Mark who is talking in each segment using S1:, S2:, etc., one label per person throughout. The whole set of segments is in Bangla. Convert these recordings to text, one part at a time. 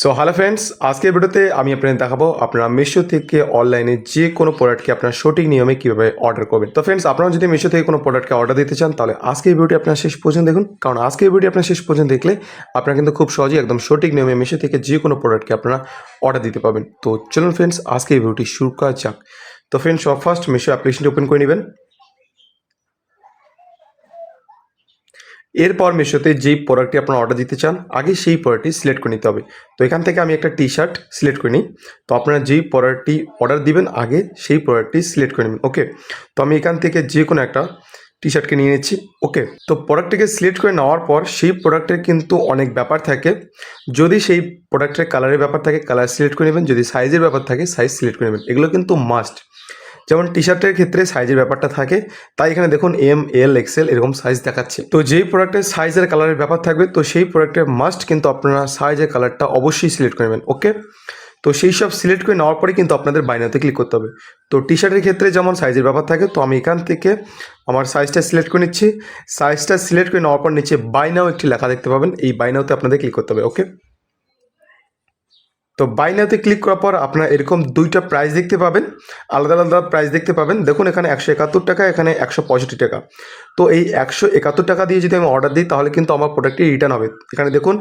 S1: সো হ্যালো ফ্রেন্ডস আজকের ভিডিওতে আমি আপনাদের দেখাবো আপনারা মিশো থেকে অনলাইনে যে কোনো প্রোডাক্টকে আপনার সঠিক নিয়মে কীভাবে অর্ডার করবেন। তো ফ্রেন্ডস আপনারা যদি মিশো থেকে কোনো প্রোডাক্টকে অর্ডার দিতে চান, তাহলে আজকের ভিডিওটি আপনার শেষ পর্যন্ত দেখুন। কারণ আজকের ভিডিও আপনার শেষ পর্যন্ত দেখলে আপনারা কিন্তু খুব সহজেই একদম সঠিক নিয়মে মিশো থেকে যে কোনো প্রোডাক্টকে আপনারা অর্ডার দিতে পারবেন। তো চলুন ফ্রেন্ডস আজকে এই ভিডিওটি শুরু করা যাক। তো ফ্রেন্ডস সব ফার্স্ট মিশো অ্যাপ্লিকেশনটি ওপেন করে নেবেন। এরপর মিশোতে যেই প্রোডাক্টটি আপনারা অর্ডার দিতে চান, আগে সেই প্রোডাক্টটি সিলেক্ট করে নিতে হবে। তো এখান থেকে আমি একটা টি শার্ট সিলেক্ট করে নিই। তো আপনারা যেই প্রোডাক্টটি অর্ডার দিবেন, আগে সেই প্রোডাক্টটি সিলেক্ট করে নেবেন ওকে তো আমি এখান থেকে যে কোনো একটা টি শার্টকে নিয়ে নিচ্ছি ওকে তো প্রোডাক্টটিকে সিলেক্ট করে নেওয়ার পর সেই প্রোডাক্টের কিন্তু অনেক ব্যাপার থাকে। যদি সেই প্রোডাক্টের কালারের ব্যাপার থাকে কালার সিলেক্ট করে নেবেন, যদি সাইজের ব্যাপার থাকে সাইজ সিলেক্ট করে নেবেন। এগুলো কিন্তু মাস্ট যেমন টি শার্টের ক্ষেত্রে সাইজের ব্যাপারটা থাকে, তাই এখানে দেখুন এম এল এক্সেল এরকম সাইজ দেখাচ্ছে। তো যেই প্রোডাক্টের সাইজের কালারের ব্যাপার থাকবে, তো সেই প্রোডাক্টের মাস্ট কিন্তু আপনারা সাইজের কালারটা অবশ্যই সিলেক্ট করে নেবেন ওকে তো সেই সব সিলেক্ট করে নেওয়ার পরে কিন্তু আপনাদের বাইনাতে ক্লিক করতে হবে। তো টি শার্টের ক্ষেত্রে যেমন সাইজের ব্যাপার থাকে, তো আমি এখান থেকে আমার সাইজটা সিলেক্ট করে নিচ্ছি। সাইজটা সিলেক্ট করে নেওয়ার পর নিচে বাইনাও একটি লেখা দেখতে পাবেন, এই বাইনাওতে আপনাদের ক্লিক করতে হবে ওকে তো বাইনাতে ক্লিক করার পর আপনারা এরকম দুইটা প্রাইস দেখতে পাবেন, আলাদা আলাদা প্রাইস দেখতে পাবেন। দেখুন, এখানে একশো একাত্তর টাকা, এখানে একশো পঁয়ষট্টি টাকা। তো এই একশো একাত্তর টাকা দিয়ে যদি আমি অর্ডার দিই, তাহলে কিন্তু আমার প্রোডাক্টটি রিটার্ন হবে। এখানে দেখুন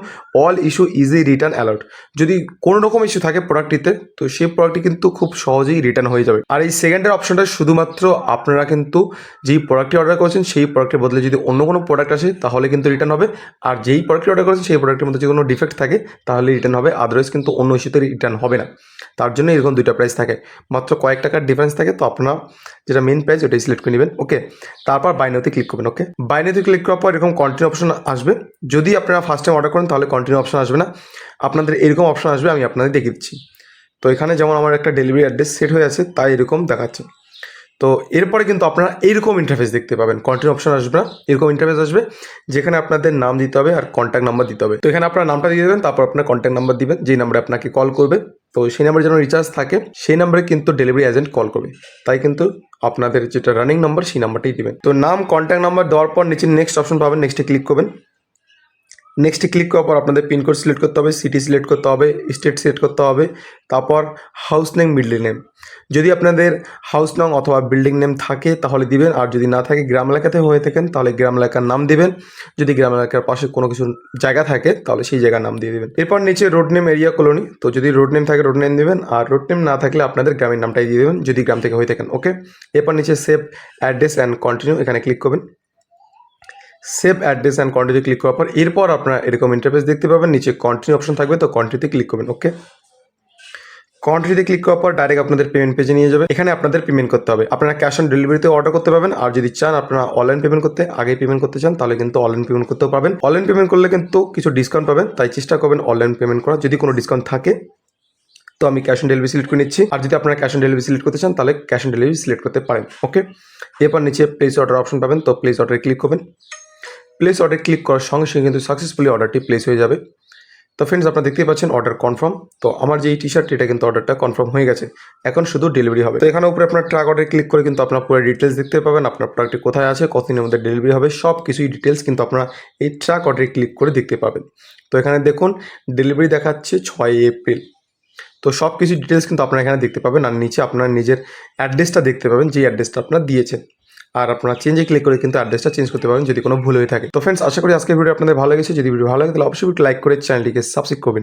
S1: all issue easy return alert যদি কোনো রকম ইস্যু থাকে প্রোডাক্টটিতে তো সেই প্রোডাক্টটি কিন্তু খুব সহজেই রিটার্ন হয়ে যাবে। আর এই সেকেন্ডের অপশনটা শুধুমাত্র আপনারা কিন্তু যেই প্রোডাক্টটি অর্ডার করেছেন, সেই প্রোডাক্টের বদলে যদি অন্য কোনো প্রোডাক্ট আসে, তাহলে কিন্তু রিটার্ন হবে। আর যেই প্রোডাক্টটি অর্ডার করেছেন, সেই প্রোডাক্টের মধ্যে যদি কোনো ডিফেক্ট থাকে, তাহলে রিটার্ন হবে। আদারওয়াইজ কিন্তু অন্য ইস্যুতে রিটার্ন হবে না। তার জন্য এরকম দুইটা প্রাইস থাকে। মাত্র কয়েক টাকার ডিফারেন্স থাকে, তো আপনারা যেটা মেন প্রাইস ওটাই সিলেক্ট করে নেবেন ওকে তারপর বাইনোতে ক্লিক করবেন ওকে বাইনোতে ক্লিক করার পর এরকম কন্টিনিউ অপশন আসবে। যদি আপনারা ফার্স্ট টাইম অর্ডার করেন, তাহলে কন্টিনিউ অপশন আসবে না। আপনাদের এরকম অপশন আসবে, আমি আপনাদের দেখে দিচ্ছি। তো এখানে যেমন আমার একটা ডেলিভারি অ্যাড্রেস সেট হয়ে আছে, তাই এরকম দেখাচ্ছে। তো এরপরে কিন্তু আপনারা এইরকম ইন্টারফেস দেখতে পাবেন। কন্টিনিউ অপশন আসবে না, এরকম ইন্টারফেস আসবে, যেখানে আপনাদের নাম দিতে হবে আর কন্ট্যাক্ট নাম্বার দিতে হবে। তো এখানে আপনার নামটা দিয়ে দেবেন, তারপর আপনার কন্ট্যাক্ট নাম্বার দিবেন, যেই নাম্বারে আপনাকে কল করবে। তো সেই নাম্বারে যেন রিচার্জ থাকে, সেই নাম্বারে কিন্তু ডেলিভারি এজেন্ট কল করবে। তাই কিন্তু আপনাদের যেটা রানিং নাম্বার সেই নাম্বারটাই দিবেন। তো নাম কন্ট্যাক্ট নাম্বার দেওয়ার পর নিচে নেক্সট অপশন পাবেন নেক্সটে ক্লিক করবেন। নেক্সটে ক্লিক করার পর আপনাদের পিনকোড সিলেক্ট করতে হবে সিটি সিলেক্ট করতে হবে স্টেট সিলেক্ট করতে হবে, তারপর হাউস নেম বিল্ডিং নেম যদি আপনাদের হাউস নং অথবা বিল্ডিং নেম থাকে, তাহলে দিবেন, আর যদি না থাকে, গ্রাম এলাকাতে হয়ে থাকেন, তাহলে গ্রাম এলাকার নাম দিবেন। যদি গ্রাম এলাকার পাশে কোনো কিছু জায়গা থাকে, তাহলে সেই জায়গার নাম দিয়ে দেবেন। এরপর নিচে রোড নেম এরিয়া কলোনি তো যদি রোড নেম থাকে রোড নেম দেবেন, আর রোড নেম না থাকলে আপনাদের গ্রামের নামটাই দিয়ে দেবেন, যদি গ্রাম থেকে হয়ে থাকেন ওকে এরপর নিচে সেভ অ্যাড্রেস অ্যান্ড কন্টিনিউ এখানে ক্লিক করবেন। Save address and continue click করার পর এরপর আপনারা এরকম ইন্টারফেস দেখতে পাবেন। নিচে কন্টিনিউ অপশন থাকবে, তো কন্টিনিউতে ক্লিক করবেন ওকে কন্টিনিউতে ক্লিক করার পর ডাইরেক্ট আপনাদের পেমেন্ট পেজে নিয়ে যাবে। এখানে আপনাদের পেমেন্ট করতে হবে। আপনারা ক্যাশ অন ডেলিভারিতে অর্ডার করতে পারবেন, আর যদি চান আপনারা অনলাইন পেমেন্ট করতে আগে পেমেন্ট করতে চান, তাহলে কিন্তু অনলাইন পেমেন্ট করতেও পারবেন। অনলাইন পেমেন্ট করলে কিন্তু কিছু ডিসকাউন্ট পাবেন, তাই চেষ্টা করবেন অনলাইন পেমেন্ট করার। যদি কোনো ডিসকাউন্ট থাকে, তো আমি ক্যাশ অন ডেলিভারি সিলেক্ট করে নিচ্ছি। আর যদি আপনারা ক্যাশ অন ডেলিভারি সিলেক্ট করতে চান, তাহলে ক্যাশ অন ডেলিভারি সিলেক্ট করতে পারেন ওকে এরপর নিচে প্লেস অর্ডার অপশন পাবেন, তো প্লেস অর্ডারে ক্লিক করবেন। প্লেস অর্ডার ক্লিক করার সঙ্গে সঙ্গে কিন্তু সাকসেসফুলি অর্ডারটি প্লেস হয়ে যাবে। তো ফ্রেন্ডস আপনারা দেখতেই পাচ্ছেন অর্ডার কনফার্ম তো আমার যে এই টি শার্ট এটা কিন্তু অর্ডারটা কনফার্ম হয়ে গেছে। এখন শুধু ডেলিভারি হবে। তো এখানে উপরে আপনার ট্রাক অর্ডার ক্লিক করে কিন্তু আপনার পুরো ডিটেলস দেখতে পাবেন, আপনার প্রোডাক্টটি কোথায় আছে, কতদিনের মধ্যে ডেলিভারি হবে সব কিছুই ডিটেলস কিন্তু আপনারা এই ট্রাক অর্ডারে ক্লিক করে দেখতে পাবেন। তো এখানে দেখুন ডেলিভারি দেখাচ্ছে ছয় এপ্রিল। তো সব কিছু ডিটেলস কিন্তু আপনারা এখানে দেখতে পাবেন। আর নিচে আপনার নিজের অ্যাড্রেসটা দেখতে পাবেন যে অ্যাড্রেসটা আপনার দিয়েছেন। আর আপনারা চেঞ্জে ক্লিক করে কিন্তু অ্যাড্রেসটা চেঞ্জ করতে পারেন যদি কোনো ভুল হয়ে থাকে। তো ফ্রেন্ডস আশা করি আজকের ভিডিও আপনাদের ভালো লেগেছে। যদি ভিডিও ভালো লাগে, তাহলে অবশ্যই লাইক করে চ্যানেলটিকে সাবস্ক্রাইব করবেন।